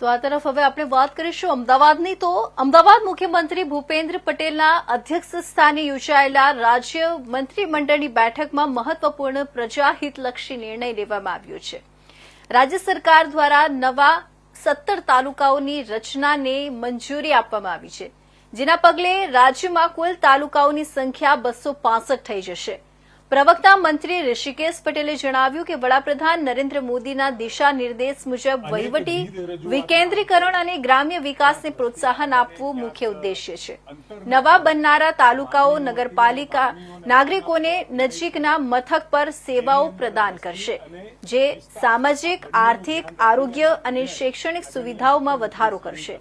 તો આ તરફ હવે આપણે વાત કરીશું અમદાવાદની. તો અમદાવાદ મુખ્યમંત્રી ભૂપેન્દ્ર પટેલના અધ્યક્ષ સ્થાને યોજાયેલા રાજ્ય મંત્રીમંડળની બેઠકમાં મહત્વપૂર્ણ પ્રજાહિતલક્ષી નિર્ણય લેવામાં આવ્યો છે. રાજ્ય સરકાર દ્વારા નવા સત્તર તાલુકાઓની રચનાને મંજૂરી આપવામાં આવી છે. જેના પગલે રાજ્યમાં કુલ તાલુકાઓની સંખ્યા બસો થઈ જશે. પ્રવક્તા મંત્રી ઋષિકેશ પટેલે જણાવ્યું કે વડાપ્રધાન નરેન્દ્ર મોદીના દિશા નિર્દેશ મુજબ વહીવટી વિકેન્દ્રીકરણ અને ગ્રામ્ય વિકાસને પ્રોત્સાહન આપવું મુખ્ય ઉદ્દેશ્ય છે. નવા બનનારા તાલુકાઓ નગરપાલિકા નાગરિકોને નજીકના મથક પર સેવાઓ પ્રદાન કરશે જે સામાજિક આર્થિક આરોગ્ય અને શૈક્ષણિક સુવિધાઓમાં વધારો કરશે.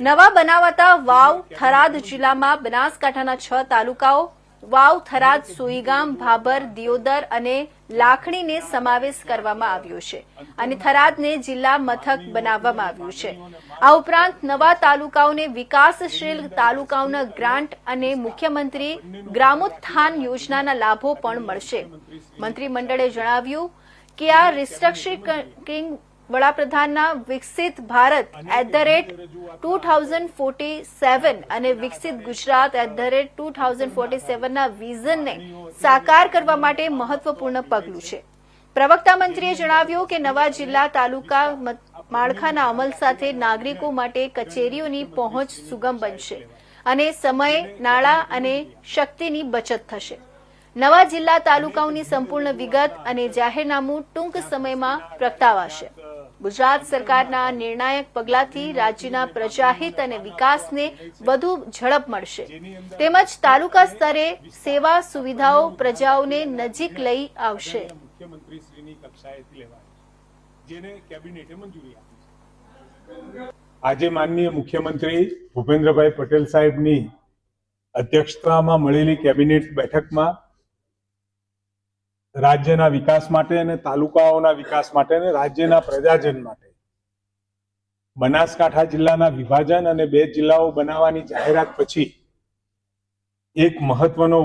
નવા બનાવાતા વાવ થરાદ જિલ્લામાં બનાસકાંઠાના છ તાલુકાઓ વાવ, થરાદ, સુઈગામ ભાબર દિયોદર અને લાખણીને સમાવેશ કરવામાં આવ્યો છે અને થરાદને જિલ્લા મથક બનાવવામાં આવ્યું છે. આ ઉપરાંત નવા તાલુકાઓને વિકાસશીલ તાલુકાઓના ગ્રાન્ટ અને મુખ્યમંત્રી ગ્રામોત્થાન યોજનાના લાભો પણ મળશે. મંત્રીમંડળે જણાવ્યું કે આ રિસ્ટ્રક્ચરિંગ વડાપ્રધાનના વિકસિત Bharat at the rate two thousand forty seven અને વિકસિત Gujarat at the rate two thousand forty સેવનના વિઝનને સાકાર કરવા માટે મહત્વપૂર્ણ પગલું છે. પ્રવક્તા મંત્રીએ જણાવ્યું કે નવા જિલ્લા તાલુકા માળખાના અમલ સાથે નાગરિકો માટે કચેરીઓની પહોંચ સુગમ બનશે અને સમય નાણાં અને શક્તિની બચત થશે. નવા જિલ્લા તાલુકાઓની સંપૂર્ણ વિગત અને જાહેરનામું ટૂંક સમયમાં પ્રગટાવાશે. ગુજરાત સરકારના નિર્ણાયક પગલાથી રાજ્યના પ્રજાહિત અને વિકાસને વધુ ઝડપ મળશે. તેમજ તાલુકા સ્તરે સેવા સુવિધાઓ પ્રજાઓને નજીક લઈ આવશે. આજે માનનીય મુખ્યમંત્રી ભૂપેન્દ્રભાઈ પટેલ સાહેબની અધ્યક્ષતામાં મળેલી કેબિનેટ બેઠકમાં રાજ્યના વિકાસ માટે અને તાલુકાઓના વિકાસ માટે અને રાજ્યના પ્રજાજન માટે. બનાસકાંઠા જિલ્લાના વિભાજન અને બે જિલ્લાઓ બનાવવાની જાહેરાત પછી એક મહત્વનો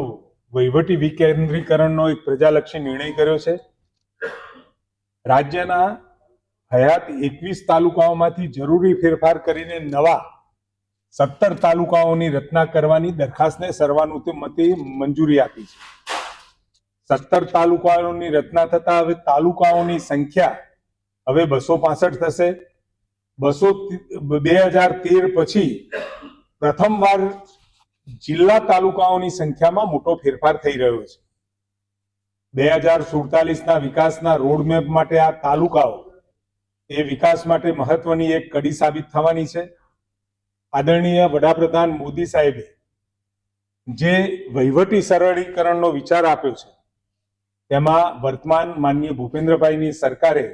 વહીવટી વિકેન્દ્રીકરણનો એક પ્રજાલક્ષી નિર્ણય કર્યો છે. રાજ્યના હયાત એકવીસ તાલુકાઓમાંથી જરૂરી ફેરફાર કરીને નવા સત્તર તાલુકાઓની રચના કરવાની દરખાસ્તને સર્વાનુમતે મંજૂરી આપી છે. સત્તર તાલુકાઓની રચના થતા હવે તાલુકાઓની સંખ્યા હવે બસો પાસઠ થશે. બસો બે હજાર તેર પછી પ્રથમવાર જિલ્લા તાલુકાઓની સંખ્યામાં મોટો ફેરફાર થઈ રહ્યો છે. બે હજાર સુડતાલીસના વિકાસના રોડમેપ માટે આ તાલુકાઓ એ વિકાસ માટે મહત્વની એક કડી સાબિત થવાની છે. આદરણીય વડાપ્રધાન મોદી સાહેબે જે વહીવટી સરળીકરણનો વિચાર આપ્યો છે તેમાં વર્તમાન માનનીય ભૂપેન્દ્રભાઈની સરકારે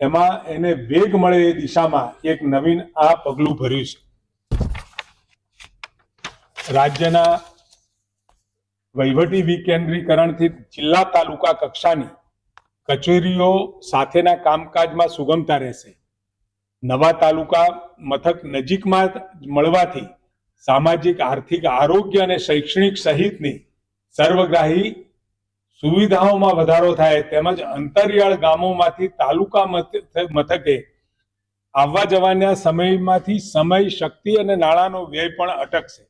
એમાં એને વેગ મળે એ દિશામાં એક નવીન આ પગલું ભર્યું છે. રાજ્યના વહીવટી વિકેન્દ્રીકરણથી જિલ્લા તાલુકા કક્ષાની કચેરીઓ સાથેના કામકાજમાં સુગમતા રહેશે. નવા તાલુકા મથક નજીકમાં મળવાથી સામાજિક, આર્થિક, આરોગ્ય અને શૈક્ષણિક સહિતની સર્વગ્રાહી સુવિધાઓમાં વધારો થાય તેમજ અંતરિયાળ ગામોમાંથી તાલુકા મથકે આવવા જવાના સમયમાંથી સમય, શક્તિ અને નાણાંનો વ્યય પણ અટકશે.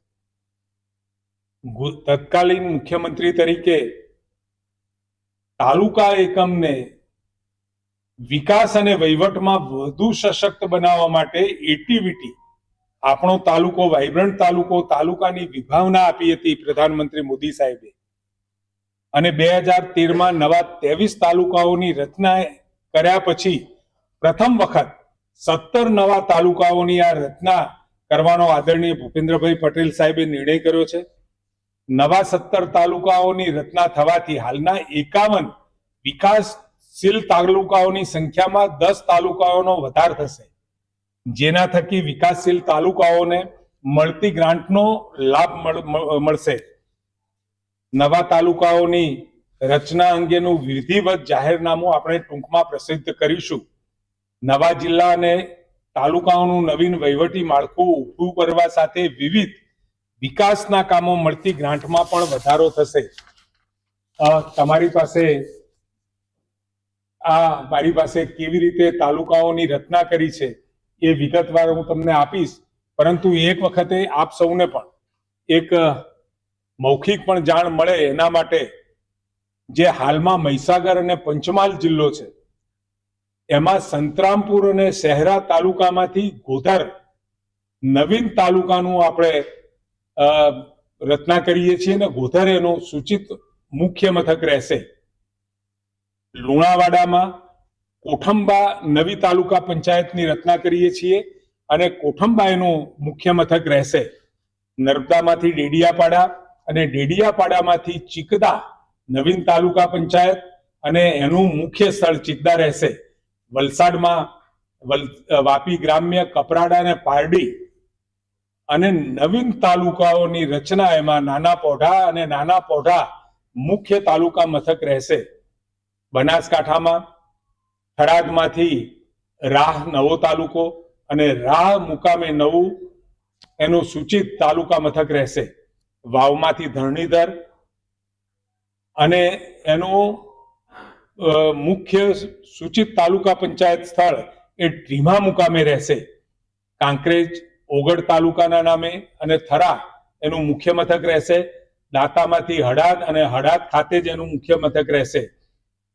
તત્કાલીન મુખ્યમંત્રી તરીકે તાલુકા એકમને વિકાસ અને વહીવટમાં વધુ સશક્ત બનાવવા માટે એટીવીટી આપણો તાલુકો વાઇબ્રન્ટ તાલુકો, તાલુકાની વિભાવના આપી હતી પ્રધાનમંત્રી મોદી સાહેબે. અને બે હજાર તેરમાં નવા ત્રેવીસ તાલુકાઓની રચના કર્યા પછી પ્રથમ વખત સત્તર નવા તાલુકાઓની આ રચના કરવાનો આદરણીય ભૂપેન્દ્રભાઈ પટેલ સાહેબે નિર્ણય કર્યો છે. નવા સત્તર તાલુકાઓની રચના થવાથી હાલના એકાવન વિકાસશીલ તાલુકાઓની સંખ્યામાં દસ તાલુકાઓનો વધાર થશે. જેના થકી વિકાસશીલ તાલુકાઓને મળતી ગ્રાન્ટનો લાભ મળ- મળ- મળશે. નવા તાલુકાઓની રચના અંગેનું વિધિવત જાહેરનામું આપણે ટૂંકમાં પ્રસિદ્ધ કરીશું. નવા જિલ્લા અને તાલુકાઓનું નવીન વહીવટી માળખું ઊભું કરવા સાથે વિવિધ વિકાસના કામો મળતી ગ્રાન્ટમાં પણ વધારો થશે. તમારી પાસે આ મારી પાસે કેવી રીતે તાલુકાઓની રચના કરી છે એ વિગતવાર હું તમને આપીશ. પરંતુ એક વખતે આપ સૌને પણ એક મૌખિક પણ જાણ મળે એના માટે જે હાલમાં મહીસાગર અને પંચમહાલ જિલ્લો છે, એમાં સંતરામપુર અને શહેરા તાલુકામાંથી ગોધર નવીન તાલુકાનું આપણે રચના કરીએ છીએ અને ગોધર એનું સૂચિત મુખ્ય મથક રહેશે. લુણાવાડામાં કોઠંબા નવી તાલુકા પંચાયતની રચના કરીએ છીએ અને કોઠંબા એનું મુખ્ય મથક રહેશે. નર્મદામાંથી ડેડિયાપાડા અને ડેડિયાપાડામાંથી ચિકદા નવીન તાલુકા પંચાયત અને એનું મુખ્ય સ્થળ ચિકદા રહેશે. વલસાડમાં વાપી ગ્રામ્ય કપરાડા અને પારડી અને નવીન તાલુકાઓની રચના એમાં નાના પોઢા અને નાના પોઢા મુખ્ય તાલુકા મથક રહેશે. બનાસકાંઠામાં થરાદમાંથી રાહ નવો તાલુકો અને રાહ મુકામે નવું એનું સૂચિત તાલુકા મથક રહેશે. વાવમાંથી ધરણીધર અને એનું મુખ્ય સૂચિત તાલુકા પંચાયત સ્થળ એ ઢીમા મુકામે રહેશે. કાંકરેજ, ઓગડ તાલુકાના નામે અને થરા એનું મુખ્ય મથક રહેશે. દાતામાંથી હડાદ અને હડાદ ખાતે જ એનું મુખ્ય મથક રહેશે.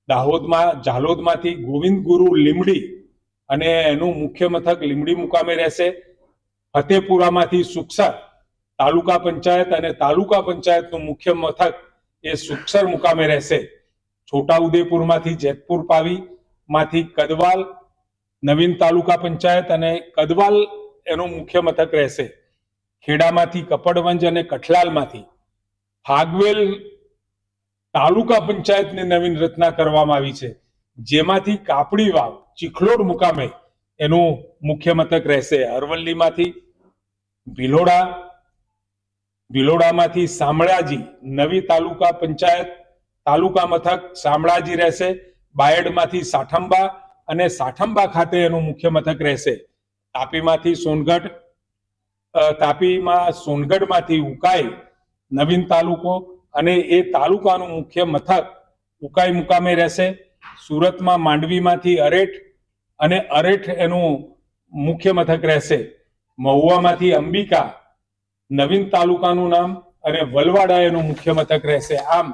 દાહોદમાં, જાલોદમાંથી ગોવિંદ ગુરુ લીમડી અને એનું મુખ્ય મથક લીમડી મુકામે રહેશે. ફતેપુરામાંથી સુખસર તાલુકા પંચાયત અને તાલુકા પંચાયતનું મુખ્ય મથક એ સુખસર મુકામે રહેશે. છોટાઉદેપુરમાંથી જેતપુર પાવી માંથી કદવાલ નવીન તાલુકા પંચાયત અને કદવાલ એનું મુખ્ય મથક રહેશે. ખેડામાંથી કપડવંજ અને કઠલાલમાંથી ફાગવેલ તાલુકા પંચાયતની નવીન રચના કરવામાં આવી છે. જેમાંથી કાપડી વાવ, ચીખલોડ મુકામે એનું મુખ્ય મથક રહેશે. અરવલ્લીમાંથી ભિલોડા ભિલોડામાંથી શામળાજી નવી તાલુકા પંચાયત, તાલુકા મથક શામળાજી રહેશે, બાયડમાંથી સાઠંબા અને સાઠંબા ખાતે એનું મુખ્ય મથક રહેશે. તાપીમાંથી સોનગઢ તાપીમાં સોનગઢમાંથી ઉકાઈ નવીન તાલુકો અને એ તાલુકાનું મુખ્ય મથક ઉકાઈ મુકામે રહેશે. સુરતમાં માંડવીમાંથી અરેઠ અને અરેઠ એનું મુખ્ય મથક રહેશે. મહુવામાંથી અંબિકા નવીન તાલુકાનું નામ અને વલવાડા એનું મુખ્ય મથક રહેશે. આમ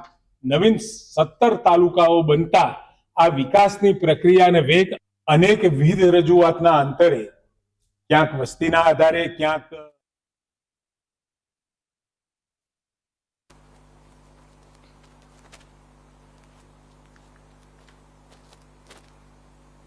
નવીન સત્તર તાલુકાઓ બનતા આ વિકાસની પ્રક્રિયાને વેગ અનેક વિધ રજૂઆતના અંતરે ક્યાંક વસ્તીના આધારે, ક્યાંક